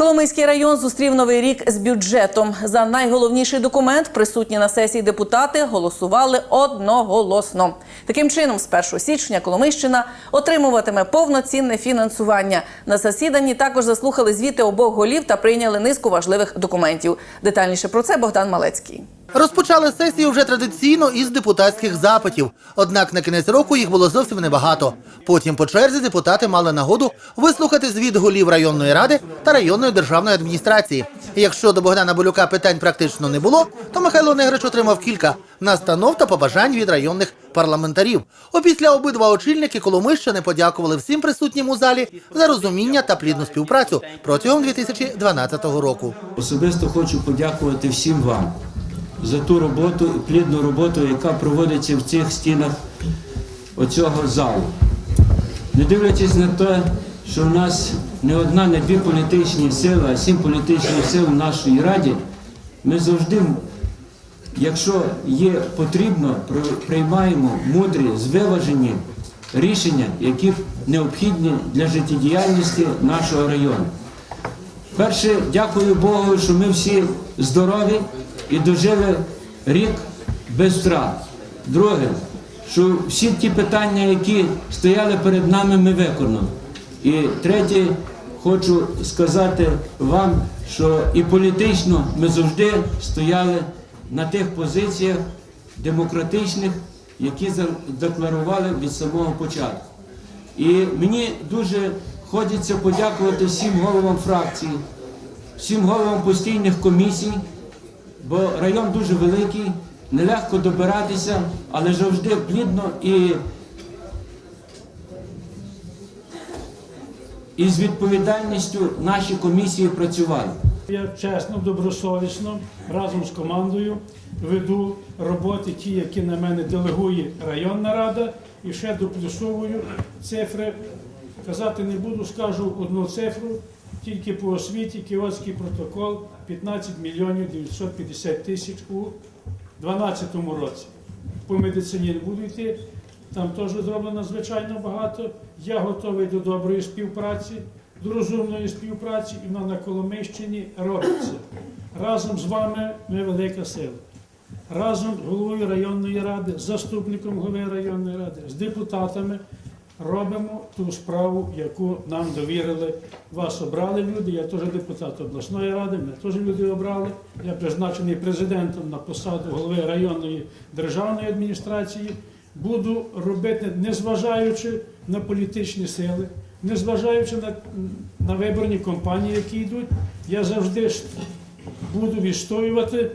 Коломийський район зустрів новий рік з бюджетом. За найголовніший документ присутні на сесії депутати голосували одноголосно. Таким чином, з 1 січня Коломийщина отримуватиме повноцінне фінансування. На засіданні також заслухали звіти обох голів та прийняли низку важливих документів. Детальніше про це Богдан Малецький. Розпочали сесію вже традиційно із депутатських запитів. Однак на кінець року їх було зовсім небагато. Потім по черзі депутати мали нагоду вислухати звіт голів районної ради та районної державної адміністрації. Якщо до Богдана Болюка питань практично не було, то Михайло Негрич отримав кілька настанов та побажань від районних парламентарів. Опісля обидва очільники Коломийщини подякували всім присутнім у залі за розуміння та плідну співпрацю протягом 2012 року. Особисто хочу подякувати всім вам за ту роботу, плідну роботу, яка проводиться в цих стінах оцього залу. Не дивлячись на те, що в нас не одна, не дві політичні сили, а сім політичних сил в нашій раді, ми завжди, якщо є потрібно, приймаємо мудрі, звиважені рішення, які необхідні для життєдіяльності нашого району. Перше, дякую Богу, що ми всі здорові і дожили рік без втрат. Друге, що всі ті питання, які стояли перед нами, ми виконали. І третє, хочу сказати вам, що і політично ми завжди стояли на тих позиціях демократичних, які задекларували від самого початку. І мені дуже хочеться подякувати всім головам фракцій, всім головам постійних комісій, бо район дуже великий, нелегко добиратися, але завжди плідно і, і з відповідальністю наші комісії працювали. Я чесно, добросовісно разом з командою веду роботи, ті, які на мене делегує районна рада, і ще доплюсовую цифри. Казати не буду, скажу одну цифру. Тільки по освіті кіотський протокол 15 мільйонів 950 тисяч у 2012 році. По медицині не буду йти, там теж зроблено звичайно багато. Я готовий до доброї співпраці, до розумної співпраці, і вона на Коломийщині робиться. Разом з вами ми велика сила. Разом з головою районної ради, заступником голови районної ради, з депутатами робимо ту справу, яку нам довірили. Вас обрали люди. Я теж депутат обласної ради, мене теж люди обрали. Я призначений президентом на посаду голови районної державної адміністрації. Буду робити, незважаючи на політичні сили, незважаючи на, на виборні кампанії, які йдуть, я завжди буду відстоювати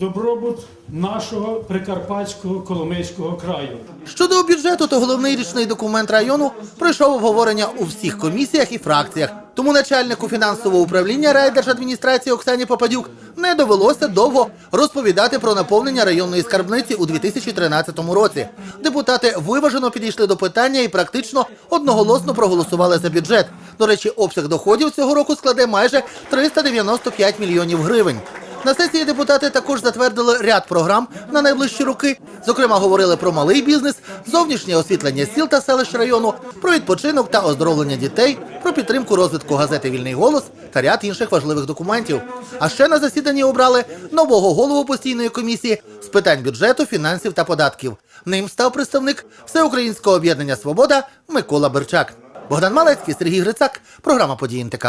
добробут нашого прикарпатського коломийського краю. Щодо бюджету, то головний річний документ району пройшов обговорення у всіх комісіях і фракціях. Тому начальнику фінансового управління райдержадміністрації Оксані Попадюк не довелося довго розповідати про наповнення районної скарбниці у 2013 році. Депутати виважено підійшли до питання і практично одноголосно проголосували за бюджет. До речі, обсяг доходів цього року складе майже 395 мільйонів гривень. На сесії депутати також затвердили ряд програм на найближчі роки. Зокрема, говорили про малий бізнес, зовнішнє освітлення сіл та селищ району, про відпочинок та оздоровлення дітей, про підтримку розвитку газети Вільний голос та ряд інших важливих документів. А ще на засіданні обрали нового голову постійної комісії з питань бюджету, фінансів та податків. Ним став представник Всеукраїнського об'єднання Свобода Микола Берчак. Богдан Малецький, Сергій Грицак, програма «Події НТК».